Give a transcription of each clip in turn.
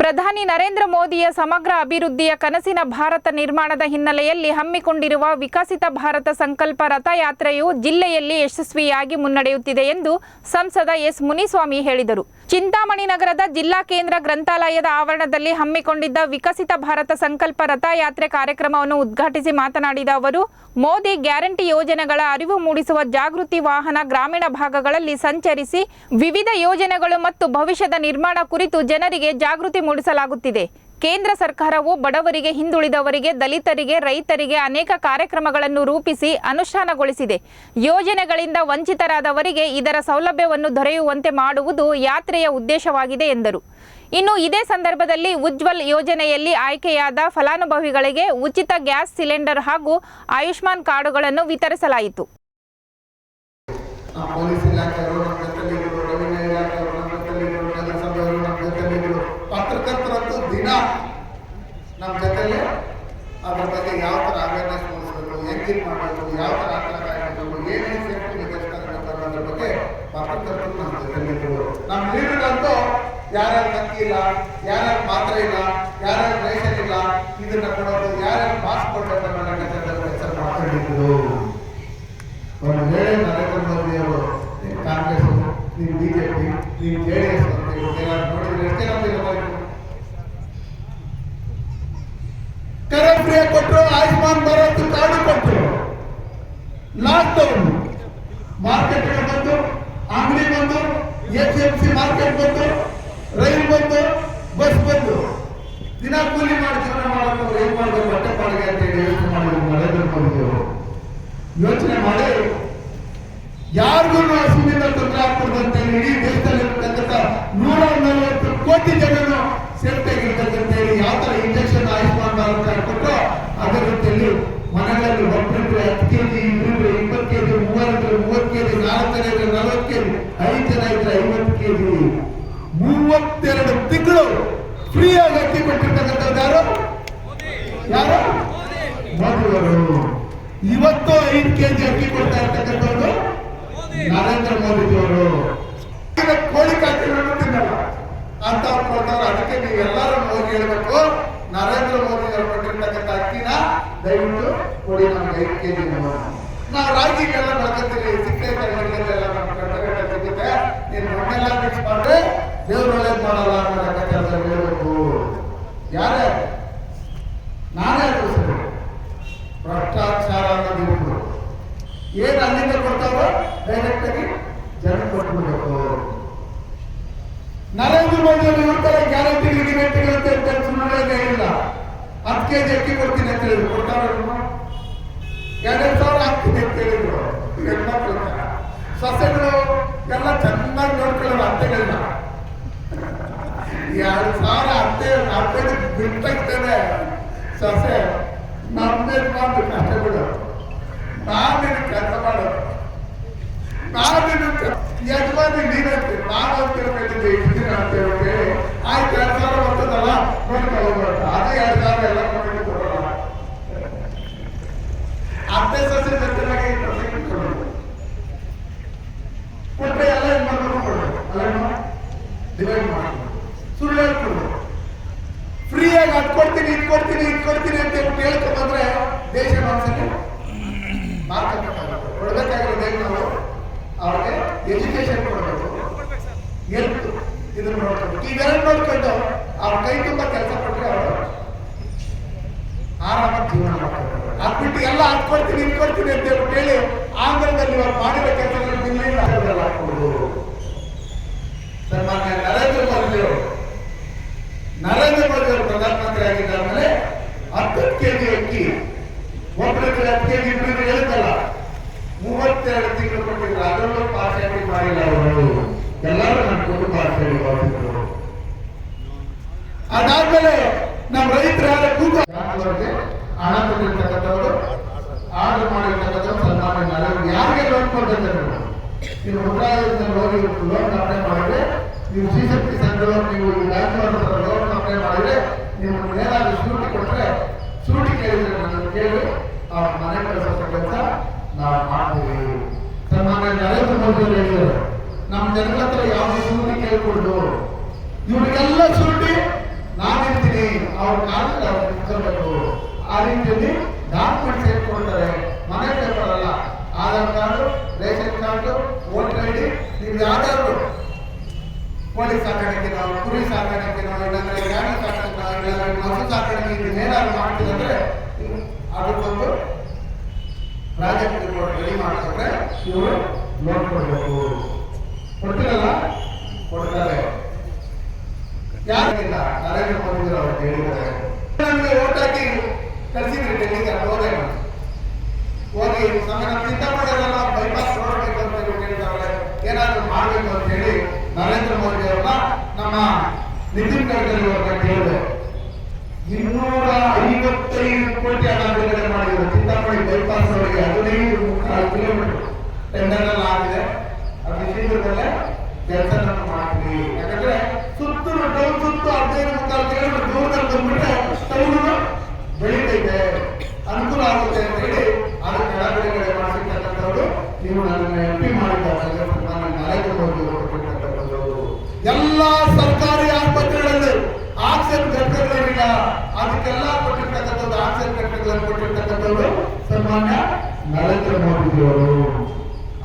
ಪ್ರಧಾನಿ ನರೇಂದ್ರ ಮೋದಿಯ ಸಮಗ್ರ ಅಭಿವೃದ್ಧಿಯ ಕನಸಿನ ಭಾರತ ನಿರ್ಮಾಣದ ಹಿನ್ನೆಲೆಯಲ್ಲಿ ಹಮ್ಮಿಕೊಂಡಿರುವ ವಿಕಸಿತ ಭಾರತ ಸಂಕಲ್ಪ ರಥಯಾತ್ರೆಯು ಜಿಲ್ಲೆಯಲ್ಲಿ ಯಶಸ್ವಿಯಾಗಿ ಮುನ್ನಡೆಯುತ್ತಿದೆ ಎಂದು ಸಂಸದ ಎಸ್ ಮುನಿಸ್ವಾಮಿ ಹೇಳಿದರು. ಚಿಂತಾಮಣಿ ನಗರದ ಜಿಲ್ಲಾ ಕೇಂದ್ರ ಗ್ರಂಥಾಲಯದ ಆವರಣದಲ್ಲಿ ಹಮ್ಮಿಕೊಂಡಿದ್ದ ವಿಕಸಿತ ಭಾರತ ಸಂಕಲ್ಪ ರಥಯಾತ್ರೆ ಕಾರ್ಯಕ್ರಮವನ್ನು ಉದ್ಘಾಟಿಸಿ ಮಾತನಾಡಿದ ಅವರು, ಮೋದಿ ಗ್ಯಾರಂಟಿ ಯೋಜನೆಗಳ ಅರಿವು ಮೂಡಿಸುವ ಜಾಗೃತಿ ವಾಹನ ಗ್ರಾಮೀಣ ಭಾಗಗಳಲ್ಲಿ ಸಂಚರಿಸಿ ವಿವಿಧ ಯೋಜನೆಗಳು ಮತ್ತು ಭವಿಷ್ಯದ ನಿರ್ಮಾಣ ಕುರಿತು ಜನರಿಗೆ ಜಾಗೃತಿ ಮೂಡಿಸಲಾಗುತ್ತಿದೆ. ಕೇಂದ್ರ ಸರ್ಕಾರವು ಬಡವರಿಗೆ, ಹಿಂದುಳಿದವರಿಗೆ, ದಲಿತರಿಗೆ, ರೈತರಿಗೆ ಅನೇಕ ಕಾರ್ಯಕ್ರಮಗಳನ್ನು ರೂಪಿಸಿ ಅನುಷ್ಠಾನಗೊಳಿಸಿದೆ. ಯೋಜನೆಗಳಿಂದ ವಂಚಿತರಾದವರಿಗೆ ಇದರ ಸೌಲಭ್ಯವನ್ನು ದೊರೆಯುವಂತೆ ಮಾಡುವುದು ಯಾತ್ರೆಯ ಉದ್ದೇಶವಾಗಿದೆ ಎಂದರು. ಇನ್ನು ಇದೇ ಸಂದರ್ಭದಲ್ಲಿ ಉಜ್ವಲ್ ಯೋಜನೆಯಲ್ಲಿ ಆಯ್ಕೆಯಾದ ಫಲಾನುಭವಿಗಳಿಗೆ ಉಚಿತ ಗ್ಯಾಸ್ ಸಿಲಿಂಡರ್ ಹಾಗೂ ಆಯುಷ್ಮಾನ್ ಕಾರ್ಡುಗಳನ್ನು ವಿತರಿಸಲಾಯಿತು. ಯಾರ್ಯಾರು ಕತ್ತಿ ಇಲ್ಲ, ಯಾರ್ಯಾರು ಪಾತ್ರ ಇಲ್ಲ, ಯಾರ್ಯಾರು ರೇಷನ್ ಇಲ್ಲ, ಇದನ್ನ ಕೊಡೋದು, ಯಾರ್ಯಾರು ಪಾಸ್ ಕೊಡ್ಬೇಕು ಅನ್ನೋ ಕೆಲಸ ಮಾತಾಡಿದ್ರು ವೇಳೆ ನರೇಂದ್ರ ಮೋದಿ ಅವರು Congress BJP J D S ಅಂತ ನೋಡಿದ್ರೆ ಎಷ್ಟೇ ಕೊಟ್ಟರು ಆಯುಷ್ಮಾನ್ ಭಾರತ್ ಕಾರ್ಡ್ ಕೊಟ್ಟರು ಲಾಕ್ಡೌನ್ ಬಂದು, ಅಂಗಡಿ ಬಂದು ಎಚ್ ಎಂ ಸಿ ಮಾರ್ಕೆಟ್ ಬಂದು ಬಂದು ಬಸ್ ಬಂದು ದಿನ ಕೂಲಿ ಮಾಡಿ ಜೀವನ ಮಾಡೋದು ಏನ್ ಮಾಡಬೇಕು? ಬಟ್ಟೆ ಪಾಡಿಗೆ ಅಂತ ಹೇಳಿ ಯೋಚನೆ ಮಾಡಿದ್ರು ನರೇಂದ್ರ ಮೋದಿ ಯೋಚನೆ ಮಾಡಿ, ಯಾರಿಗೂ ಹಸುವಿನಿಂದ ತೊಂದರೆ ಆಗ್ತದಂತೆ ಇಡೀ ದೇಶದಲ್ಲಿರ್ತಕ್ಕಂಥ ನೂರ ನಲವತ್ತು ಕೋಟಿ ಜನನು ಸೇಫ್ಟಿ ಆಗಿರ್ತಕ್ಕಂಥ ಹೇಳಿ ಯಾವ ತರ ಇಂಜೆಕ್ಷನ್ ಆಯುಷ್ಮಾನ್ ಭಾರತ ಕೊಟ್ಟು ಅದರ ಜೊತೆಯಲ್ಲಿ ಮನೆಗಳಲ್ಲಿ ಒಬ್ಬರಿದ್ರೆ ಹತ್ತು ಕೆಜಿ ಇಬ್ಬರಿದ್ರೆ ಇಪ್ಪತ್ತು ಕೆಜಿ ಮೂವರಿದ್ರೆ ಮೂವತ್ತು ಕೆಜಿ ನಾಲ್ಕು ಜನ ಇದ್ರೆ ನಲವತ್ತು ಕೆಜಿ ಐದು ಜನ ಇದ್ರೆ ಐವತ್ತು ಕೆಜಿ ಫ್ರೀ ಆಗಿ ಅಕ್ಕಿ ಕೊಟ್ಟಿರ್ತಕ್ಕಂಥದ್ದು ಯಾರು? ಯಾರು? ಮೋದಿಯವರು. ಇವತ್ತು ಐದು ಕೆಜಿ ಅಕ್ಕಿ ಕೊಡ್ತಾ ಇರ್ತಕ್ಕಂಥವ್ರು ನರೇಂದ್ರ ಮೋದಿ ಅವರು ಕೋಳಿ ಕಾಕಿಗಳನ್ನು ತಿನ್ನಲ್ಲ. ಅಂತ ಕೊಡ್ತಾರೆ ಅದಕ್ಕೆ ನೀವು ಎಲ್ಲರೂ ಹೋಗಿ ಹೇಳಬೇಕು. ನರೇಂದ್ರ ಮೋದಿ ಅವರು ಕೊಟ್ಟಿರ್ತಕ್ಕಂಥ ಅಕ್ಕಿನ ದಯವಿಟ್ಟು ಕೊಡಿ ನಮ್ಗೆ ಐದು ಕೆ ಜಿ ನಾವು ರಾಜ್ಯಕ್ಕೆಲ್ಲ ಮಾಡ್ಕೊತೀವಿ ಸಿಕ್ಕೇ ಎಲ್ಲ ಸಿಗುತ್ತೆ. ನೀನು ಮೊನ್ನೆಲ್ಲ ಬಿಟ್ಟು ದೇವ್ರು ಒಳ್ಳೇದು ಮಾಡಲ್ಲ ಅನ್ನೋ ಕೆಲಸ ಹೇಳ್ಬೇಕು. ಯಾರೇ? ನಾನೇ ಸರಿ ಭ್ರಷ್ಟಾಚಾರ ಅನ್ನೋದು ಇರ್ಬೋದು ಏನ್ ಅಲ್ಲಿಂದ ಕೊಡ್ತಾರೋ ಡೈರೆಕ್ಟ್ ಆಗಿ ಜನ ಕೊಟ್ಬಿಡ್ಬೇಕು. ನರೇಂದ್ರ ಮೋದಿ ಅವರು ಇರ್ತಾರೆ ಗ್ಯಾರಂಟಿಗಳು ಗ್ಯಾರಂಟಿಗಳು ಅಂತ ಸುಮ್ಮನೆ ಇಲ್ಲ. ಹತ್ತು ಕೆ ಜಿ ಅಕ್ಕಿ ಕೊಡ್ತೀನಿ ಅಂತ ಹೇಳಿದ್ರು. ಕೊಡ್ತಾರ ಎರಡೆರಡು ಸಾವಿರ ಹಾಕ್ತೀನಿ ಅಂತ ಹೇಳಿದ್ರು. ಹೆಣ್ಮಕ್ಳು ಎಲ್ಲ ಚೆನ್ನಾಗಿ ನೋಡ್ಕೊಳ್ಳೋರು ಅತ್ತೆಗಳನ್ನ ಎರಡು ಸಾವಿರ ಅತ್ತೆ ಅತ್ತೆ ಬಿಟ್ಟಾಗ್ತೇನೆ ಸೊಸೆ ನಮ್ದೇ ಮಾತು ಕಷ್ಟ ಬಿಡು. ನಾನೇನು ಕೆಲಸ ಮಾಡೋದು ನಾನೇನು ಯಜಮಾನಿ ನೀನಂತೆ, ನಾನು ಇಷ್ಟು ದಿನ ಅಂತ ಹೇಳಿ ಆಯ್ತು ಎರಡು ಸಾವಿರ ಬರ್ತದಲ್ಲ ನೋಡ್ಕೊಳ್ಳೋದು ಅದೇ ಎರಡು ಸಾವಿರ ಎಲ್ಲ ಕೊಟ್ಟು ಕೊಡೋಣ ಅತ್ತೆ ಸೊಸೆ ಜೊತೆಲಾಗಿ ಸೊಸೆ ಕೊಡೋದು ಕೊಟ್ಟರೆ ಎಲ್ಲ ಏನು ಮಾಡ್ಬೇಕು ಕೊಡೋದು ಅಲ್ಲ ಡಿವೈಡ್ ಮಾಡ್ಕೊಂಡು ಸುಳ್ಳು ಹೇಳ್ಕೊಡೋದು ಫ್ರೀಯಾಗಿ ಅದ್ ಕೊಡ್ತೀನಿ ಇದು ಕೊಡ್ತೀನಿ ಇದು ಕೊಡ್ತೀನಿ ಅಂತ ಹೇಳ್ಬಿಟ್ಟು ಹೇಳ್ಕೊಂಡ್ ಬಂದ್ರೆ ದೇಶ ಮನಸ್ಸಲ್ಲಿ ಮಾತಾಡ್ಬೇಕಾಗುತ್ತೆ ಕೊಡ್ಬೇಕಾಗಿರೋದು ಅವ್ರಿಗೆ ಎಜುಕೇಶನ್ ಕೊಡಬೇಕು. ಹೆಲ್ತ್ ಇದನ್ನ ನೋಡ್ಬೇಕು ಇವೆರಡು ನೋಡ್ಕೊಂಡು ಅವ್ರ ಕೈ ತುಂಬ ಕೆಲಸ ಕೊಟ್ಟರೆ ಅವರು ಆರಾಮಾಗಿ ಜೀವನ ಮಾಡ್ತಾರೆ ಅದ್ಬಿಟ್ಟು ಎಲ್ಲ ಅದ್ ಕೊಡ್ತೀನಿ ಇದು ಅಂತ ಹೇಳಿ ಆಂಧ್ರದಲ್ಲಿ ಇವಾಗ ಮಾಡಿರೋ ದಿಲ್ಲಿಯಿಂದ ಅದೆಲ್ಲ ಹಾಕ್ಬೋದು ಸನ್ಮಾನ್ಯ ನರೇಂದ್ರ ಮೋದಿ ಅವರು ನರೇಂದ್ರ ಮೋದಿ ಅವರು ಪ್ರಧಾನಮಂತ್ರಿ ಆಗಿದ್ದಾದ್ಮೇಲೆ ಹತ್ತು ಕೆಜಿ ಅಕ್ಕಿ ಒಬ್ಬರಿಗೆ ಹತ್ತು ಇಬ್ಬರು ಹೇಳುತ್ತಲ್ಲ ಮೂವತ್ತೆರಡು ತಿಂಗಳು ಕೊಟ್ಟಿದ್ರು. ಅದರಲ್ಲೂ ಪಾರ್ಟಿ ಮಾಡಿಲ್ಲ ಅವರು. ಎಲ್ಲರೂ ನಡ್ಕೊಂಡು ಕೊಟ್ಟು ಪಾರ್ಟಿ ಮಾಡಿದ್ರು ಅದಾದ್ಮೇಲೆ ನಮ್ಮ ರೈತರ ಕೂಗ ಹಣ ಕೊಟ್ಟಿರ್ತಕ್ಕಂಥವ್ರು, ಆರ್ಡರ್ ಮಾಡಿರ್ತಕ್ಕಂಥವ್ರು ನರೇಂದ್ರ ಯಾರಿಗೆ ಲೋನ್ ಕೊಡ್ತಾರೆ ನೀವು? ಮುದ್ರಾಯೋಜನೆ ಹೋಗಿ ಲೋನ್ ಅಪ್ಲೈ ಮಾಡಿದ್ರೆ ನೀವು ಶ್ರೀಶಕ್ತಿ ಸಂಘಗಳು ನೀವು ಬ್ಯಾಂಕ್ ಲೋನ್ ಅಪ್ಲೈ ಮಾಡಿದ್ರೆ ನೀವು ಏನಾದ್ರು ಸೂಟಿ ಕೊಟ್ಟರೆ ಸೂಟಿ ಕೇಳಿದ್ರೆ ನಾನು ಕೇಳಿ. ಆ ಮನೆ ಕಳಿಸೋ ಕೆಲಸ ನಾವು ಮಾಡ್ತೀವಿ. ಸನ್ಮಾನ್ಯ ನರೇಂದ್ರ ಮೋದಿ ಅವರು ಹೇಳಿದರು, ನಮ್ಮ ಜನಗಳ ಹತ್ರ ಯಾವ ಶೂರಿಟಿ ಕೇಳ್ಕೊಂಡು ಇವ್ರಿಗೆಲ್ಲ ನಾನಿರ್ತೀನಿ ಅವ್ರ ಕಾಲದಲ್ಲಿ ಅವ್ರು ನಿಂತ್ಕೋಬೇಕು ಆ ರೀತಿಯಲ್ಲಿ ಡಾಕ್ಯುಮೆಂಟ್ಸ್ ಏನ್ ಮನೆ ಬರಲ್ಲ Aadhaar card, ration card, voter I D, ನೀವು ಯಾವ್ದಾದ್ರು. ಕೋಳಿ ನಾವು ಕುರಿ ಸಾಕಾಣಿಕೆನೋ ಪ್ರಾಜೆಕ್ಟ್ ರಿಪೋರ್ಟ್ ರೆಡಿ ಮಾಡಿಸಿದ್ರೆ ಇವರು ಲೋನ್ ಕೊಡಬೇಕು. ಕೊಡ್ತಿರಲ್ಲ? ಕೊಡ್ತಾರೆ. ಯಾರಿಲ್ಲ ನರೇಂದ್ರ ಮೋದಿ ಅವರು ಹೇಳಿದ್ದಾರೆ. ನಮಗೆ ಓಟ್ ಹಾಕಿ ಕಳಿಸಿದ್ರಿ ಡೆಲ್ಲಿಗೆ ಹೋದೆ. ಹೋಗಿ ನಮ್ಮ ಚಿಂತಾಮಣಿಯಲ್ಲ ಬೈಪಾಸ್ ನೋಡಬೇಕು ಅಂತ ಹೇಳಿ ಏನಾದರೂ ಏನಾದ್ರು ಮಾಡಬೇಕು ಅಂತ ಹೇಳಿ ನರೇಂದ್ರ ಮೋದಿ ಅವ್ರನ್ನ ನಮ್ಮ ನಿತಿನ್ ಗಡ್ಕರಿ ಅವ್ರನ್ನ ಕೇಳಿದೆ. ಇನ್ನೂರ ಐವತ್ತೈದು ಕೋಟಿ ಹಣ ಬಿಡುಗಡೆ ಮಾಡಿದ್ರು. ಚಿಂತಾಮಣಿ ಬೈಪಾಸ್ ಅವರಿಗೆ ಹದಿನೈದು ಕಿಲೋಮೀಟರ್ ಟೆಂಡರ್ ಎಲ್ಲ ಆಗಿದೆ. ಅದು ಶೀಘ್ರದಲ್ಲೇ ಕೆಲಸ ಮಾಡ್ತೀವಿ ಯಾಕಂದ್ರೆ ಸುತ್ತಲೂ ಟೌನ್ ಸುತ್ತು ಹದಿನೈದು ಮುಕ್ಕಾಲು ಕಿಲೋಮೀಟರ್ ದೂರದಲ್ಲಿ ಬಂದ್ಬಿಟ್ರೆ ಟೌನು ಬೆಳೀತೈತೆ ಅನುಕೂಲ ಆಗುತ್ತೆ ಅಂತ ಹೇಳಿ ಅದಕ್ಕೆ ಹಣ ಬಿಡುಗಡೆ ಮಾಡಿರ್ತಕ್ಕಂಥವ್ರು ನೀವು ನನ್ನ ಎಂ ಪಿ ಮಾಡಿದ್ದಾರೆ ನಾನು ನರೇಂದ್ರ ಮೋದಿ ಅವರು ಕೊಟ್ಟಿರ್ತಕ್ಕಂಥದ್ದು ಎಲ್ಲ ಸರ್ಕಾರಿ ಆಸ್ಪತ್ರೆಗಳಲ್ಲಿ ಆಕ್ಸಿಜನ್ ಘಟಕಗಳಿಲ್ಲ ಅದಕ್ಕೆಲ್ಲ ಕೊಟ್ಟಿರ್ತಕ್ಕಂಥದ್ದು ಆಸೆ ಕಟ್ಟೆಗಳನ್ನು ಕೊಟ್ಟಿರ್ತಕ್ಕಂಥದ್ದು ಸನ್ಮಾನ್ಯ ನರೇಂದ್ರ ಮೋದಿಜಿಯವರು.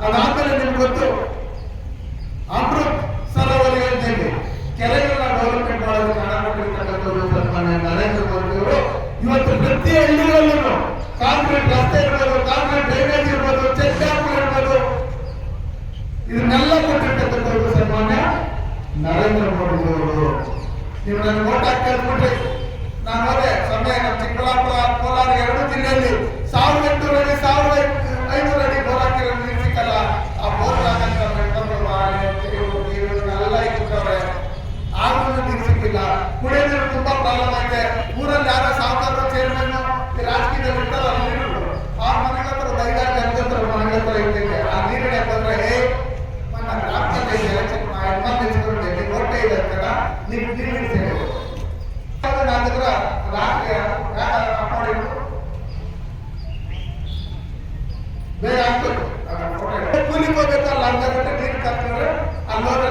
ಅದಾದ್ಮೇಲೆ ನಿಮ್ಗೆ ಗೊತ್ತು, ಅಮೃತ್ ಸರೋವರ ಯೋಜನೆಗೆ ಕೆರೆಗಳನ್ನ ಡೆವಲಪ್ಮೆಂಟ್ ಮಾಡೋದಕ್ಕೆ ಹಣ ಕೊಟ್ಟಿರ್ತಕ್ಕಂಥದ್ದು ಸನ್ಮಾನ್ಯ ನರೇಂದ್ರ ಮೋದಿ ಅವರು ಇವತ್ತು ಪ್ರತಿ ಹಳ್ಳಿಗಳಲ್ಲೂ ಕಾಂಕ್ರೀಟ್ ರಸ್ತೆ ಇರ್ಬೋದು, ಕಾಂಕ್ರೀಟ್ ಡ್ರೈನೇಜ್ ಇರ್ಬೋದು, ಚೆಕ್ ಡ್ಯಾಮ್ ಇರ್ಬೋದು, ಇದನ್ನೆಲ್ಲ ಕೊಟ್ಟಿರ್ತಕ್ಕಂಥದ್ದು ಸನ್ಮಾನ್ಯ ನರೇಂದ್ರ ಮೋದಿ ಅವರು ನೀವು ನನ್ನ ಓಟ್ ಹಾಕಿ ನಾನು ಹೋದೆ ಸಮಯ ನಮ್ಮ ಚಿಕ್ಕಬಳ್ಳಾಪುರ ಕೋಲಾರ ಎರಡು ಜಿಲ್ಲೆಯಲ್ಲಿ ಬೇರೆ ಆಗ್ಬೇಕು ಕೂಲಿ ಹೋಗ್ಬೇಕು ಅಲ್ಲಿ ಅರ್ಧ ಗಂಟೆ ನೀರು ಕರ್ತಾರೆ ಅಲ್ಲಿ ಹೋದ್ರೆ